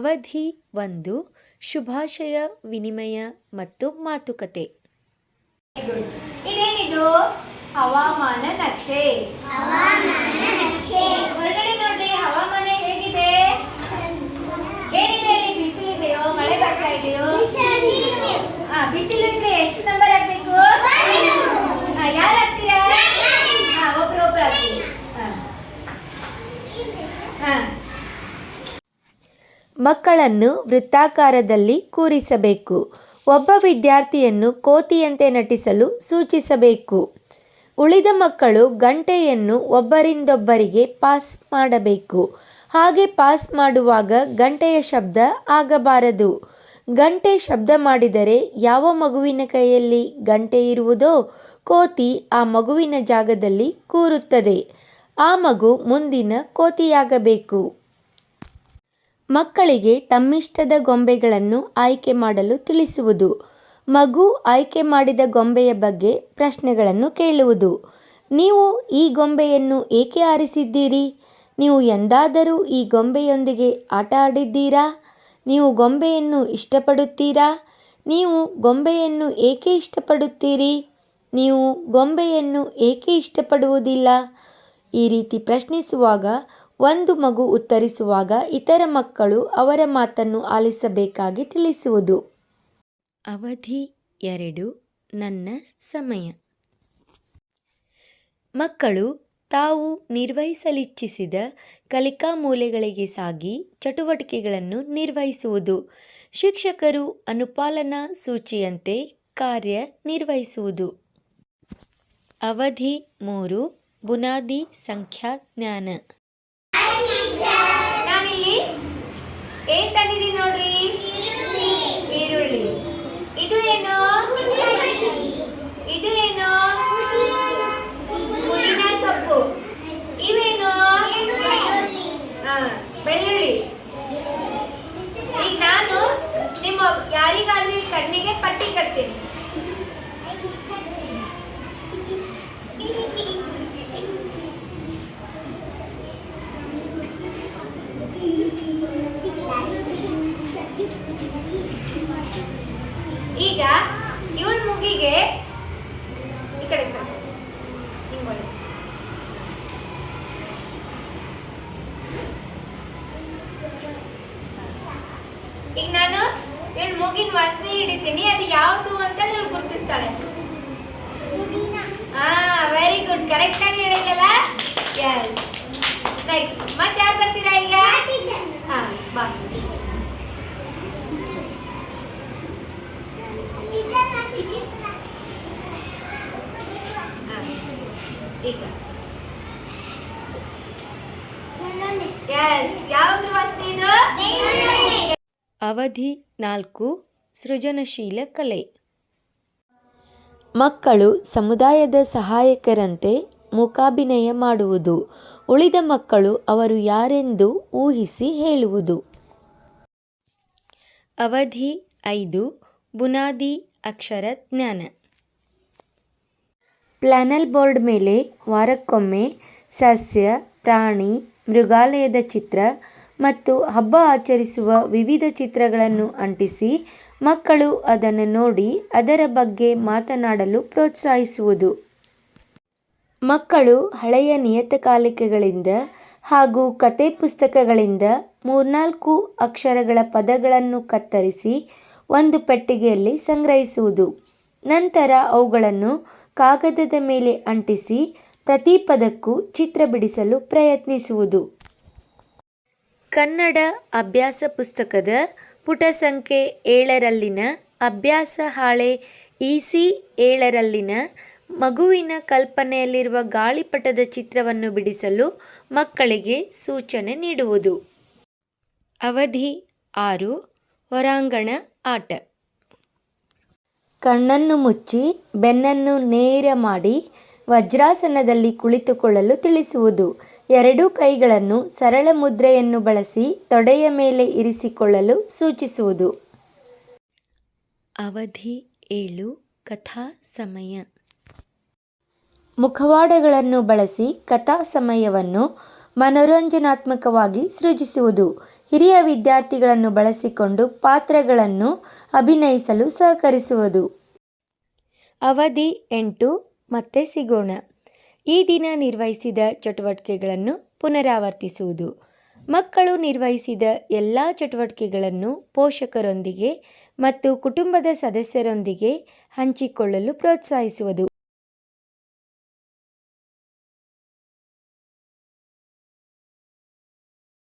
ಅವಧಿ ಒಂದು ಶುಭಾಶಯ ವಿನಿಮಯ ಮತ್ತು ಮಾತುಕತೆ. ಇದೇನಿದು? ಹವಾಮಾನ ನಕ್ಷೆ. ಹೊರಗಡೆ ಮಕ್ಕಳನ್ನು ವೃತ್ತಾಕಾರದಲ್ಲಿ ಕೂರಿಸಬೇಕು. ಒಬ್ಬ ವಿದ್ಯಾರ್ಥಿಯನ್ನು ಕೋತಿಯಂತೆ ನಟಿಸಲು ಸೂಚಿಸಬೇಕು. ಉಳಿದ ಮಕ್ಕಳು ಗಂಟೆಯನ್ನು ಒಬ್ಬರಿಂದೊಬ್ಬರಿಗೆ ಪಾಸ್ ಮಾಡಬೇಕು. ಹಾಗೆ ಪಾಸ್ ಮಾಡುವಾಗ ಗಂಟೆಯ ಶಬ್ದ ಆಗಬಾರದು. ಗಂಟೆ ಶಬ್ದ ಮಾಡಿದರೆ ಯಾವ ಮಗುವಿನ ಕೈಯಲ್ಲಿ ಗಂಟೆ ಇರುವುದೋ ಕೋತಿ ಆ ಮಗುವಿನ ಜಾಗದಲ್ಲಿ ಕೂರುತ್ತದೆ. ಆ ಮಗು ಮುಂದಿನ ಕೋತಿಯಾಗಬೇಕು. ಮಕ್ಕಳಿಗೆ ತಮ್ಮಿಷ್ಟದ ಗೊಂಬೆಗಳನ್ನು ಆಯ್ಕೆ ಮಾಡಲು ತಿಳಿಸುವುದು. ಮಗು ಆಯ್ಕೆ ಮಾಡಿದ ಗೊಂಬೆಯ ಬಗ್ಗೆ ಪ್ರಶ್ನೆಗಳನ್ನು ಕೇಳುವುದು. ನೀವು ಈ ಗೊಂಬೆಯನ್ನು ಏಕೆ ಆರಿಸಿದ್ದೀರಿ? ನೀವು ಎಂದಾದರೂ ಈ ಗೊಂಬೆಯೊಂದಿಗೆ ಆಟ ಆಡಿದ್ದೀರಾ? ನೀವು ಗೊಂಬೆಯನ್ನು ಇಷ್ಟಪಡುತ್ತೀರಾ? ನೀವು ಗೊಂಬೆಯನ್ನು ಏಕೆ ಇಷ್ಟಪಡುತ್ತೀರಿ? ನೀವು ಗೊಂಬೆಯನ್ನು ಏಕೆ ಇಷ್ಟಪಡುವುದಿಲ್ಲ? ಈ ರೀತಿ ಪ್ರಶ್ನಿಸುವಾಗ ಒಂದು ಮಗು ಉತ್ತರಿಸುವಾಗ ಇತರ ಮಕ್ಕಳು ಅವರ ಮಾತನ್ನು ಆಲಿಸಬೇಕಾಗಿ ತಿಳಿಸುವುದು. ಅವಧಿ ಎರಡು, ನನ್ನ ಸಮಯ. ಮಕ್ಕಳು ತಾವು ನಿರ್ವಹಿಸಲಿಚ್ಛಿಸಿದ ಕಲಿಕಾ ಮೂಲೆಗಳಿಗೆ ಸಾಗಿ ಚಟುವಟಿಕೆಗಳನ್ನು ನಿರ್ವಹಿಸುವುದು. ಶಿಕ್ಷಕರು ಅನುಪಾಲನಾ ಸೂಚಿಯಂತೆ ಕಾರ್ಯ ನಿರ್ವಹಿಸುವುದು. ಅವಧಿ ಮೂರು, ಬುನಾದಿ ಸಂಖ್ಯಾಜ್ಞಾನ ನಾನಿಲ್ಲಿ ಏನ್ ತಂದಿದ್ದೀನಿ ನೋಡ್ರಿ? ಈರುಳ್ಳಿ. ಇದು ಏನು ಇದು ಏನು ಪುದೀನ ಸೊಪ್ಪು ಇವೇನು ಹಾ, ಬೆಳ್ಳುಳ್ಳಿ ಈಗ ನಾನು ನಿಮ್ಮ ಯಾರಿಗಾದ್ರೂ ಈ ಕಣ್ಣಿಗೆ ಪಟ್ಟಿ ಕಟ್ತೀನಿ ಈಗ ಇವಳ ಮುಗಿಗೆ ಈ ಕಡೆ ಸರ್ ಹಿಂಗೊಳ್ಳಿ ಈಗ ನಾನು ಮೂಗಿನ ವಾಸನೆ ಹಿಡಿತೀನಿ ಅದು ಯಾವುದು ಅಂತ ನೀವು ಗುರುತಿಸ್ತಾಳೆ. ಹಾ ವೆರಿ ಗುಡ್ ಕರೆಕ್ಟ್ ಆಗಿ ಹೇಳಿದಲ್ಲ ಎಸ್ ನೆಕ್ಸ್ಟ್ ಮತ್ತೆ ಯಾರು ಬರ್ತೀರಾ ಈಗ? ಹಾ, ಬಾ. ಈಗ. ಎಸ್ ಯಾವ್ದ್ರ ವಾಸನೆ ಇದು? ಅವಧಿ ನಾಲ್ಕು. ಸೃಜನಶೀಲ ಕಲೆ. ಮಕ್ಕಳು ಸಮುದಾಯದ ಸಹಾಯಕರಂತೆ ಮೂಕಾಭಿನಯ ಮಾಡುವುದು. ಉಳಿದ ಮಕ್ಕಳು ಅವರು ಯಾರೆಂದು ಊಹಿಸಿ ಹೇಳುವುದು. ಅವಧಿ ಐದು, ಬುನಾದಿ ಅಕ್ಷರ ಜ್ಞಾನ. ಪ್ಲಾನಲ್ ಬೋರ್ಡ್ ಮೇಲೆ ವಾರಕ್ಕೊಮ್ಮೆ ಸಸ್ಯ, ಪ್ರಾಣಿ, ಮೃಗಾಲಯದ ಚಿತ್ರ ಮತ್ತು ಹಬ್ಬ ಆಚರಿಸುವ ವಿವಿಧ ಚಿತ್ರಗಳನ್ನು ಅಂಟಿಸಿ ಮಕ್ಕಳು ಅದನ್ನು ನೋಡಿ ಅದರ ಬಗ್ಗೆ ಮಾತನಾಡಲು ಪ್ರೋತ್ಸಾಹಿಸುವುದು. ಮಕ್ಕಳು ಹಳೆಯ ನಿಯತಕಾಲಿಕೆಗಳಿಂದ ಹಾಗೂ ಕತೆ ಪುಸ್ತಕಗಳಿಂದ ಮೂರ್ನಾಲ್ಕು ಅಕ್ಷರಗಳ ಪದಗಳನ್ನು ಕತ್ತರಿಸಿ ಒಂದು ಪೆಟ್ಟಿಗೆಯಲ್ಲಿ ಸಂಗ್ರಹಿಸುವುದು. ನಂತರ ಅವುಗಳನ್ನು ಕಾಗದದ ಮೇಲೆ ಅಂಟಿಸಿ ಪ್ರತಿ ಪದಕ್ಕೂ ಚಿತ್ರ ಬಿಡಿಸಲು ಪ್ರಯತ್ನಿಸುವುದು. ಕನ್ನಡ ಅಭ್ಯಾಸ ಪುಸ್ತಕದ ಪುಟ ಸಂಖ್ಯೆ ಏಳರಲ್ಲಿನ ಅಭ್ಯಾಸ ಹಾಳೆ ಇಸಿ ಏಳರಲ್ಲಿನ ಮಗುವಿನ ಕಲ್ಪನೆಯಲ್ಲಿರುವ ಗಾಳಿಪಟದ ಚಿತ್ರವನ್ನು ಬಿಡಿಸಲು ಮಕ್ಕಳಿಗೆ ಸೂಚನೆ ನೀಡುವುದು. ಅವಧಿ ಆರು, ಹೊರಾಂಗಣ ಆಟ. ಕಣ್ಣನ್ನು ಮುಚ್ಚಿ ಬೆನ್ನನ್ನು ನೇರ ಮಾಡಿ ವಜ್ರಾಸನದಲ್ಲಿ ಕುಳಿತುಕೊಳ್ಳಲು ತಿಳಿಸುವುದು. ಎರಡೂ ಕೈಗಳನ್ನು ಸರಳ ಮುದ್ರೆಯನ್ನು ಬಳಸಿ ತೊಡೆಯ ಮೇಲೆ ಇರಿಸಿಕೊಳ್ಳಲು ಸೂಚಿಸುವುದು. ಅವಧಿ ಏಳು ಕಥಾ ಸಮಯ. ಮುಖವಾಡಗಳನ್ನು ಬಳಸಿ ಕಥಾ ಸಮಯವನ್ನು ಮನೋರಂಜನಾತ್ಮಕವಾಗಿ ಸೃಜಿಸುವುದು. ಹಿರಿಯ ವಿದ್ಯಾರ್ಥಿಗಳನ್ನು ಬಳಸಿಕೊಂಡು ಪಾತ್ರಗಳನ್ನು ಅಭಿನಯಿಸಲು ಸಹಕರಿಸುವುದು. ಅವಧಿ ಎಂಟು ಮತ್ತೆ ಸಿಗೋಣ. ಈ ದಿನ ನಿರ್ವಹಿಸಿದ ಚಟುವಟಿಕೆಗಳನ್ನು ಪುನರಾವರ್ತಿಸುವುದು. ಮಕ್ಕಳು ನಿರ್ವಹಿಸಿದ ಎಲ್ಲ ಚಟುವಟಿಕೆಗಳನ್ನು ಪೋಷಕರೊಂದಿಗೆ ಮತ್ತು ಕುಟುಂಬದ ಸದಸ್ಯರೊಂದಿಗೆ ಹಂಚಿಕೊಳ್ಳಲು ಪ್ರೋತ್ಸಾಹಿಸುವುದು.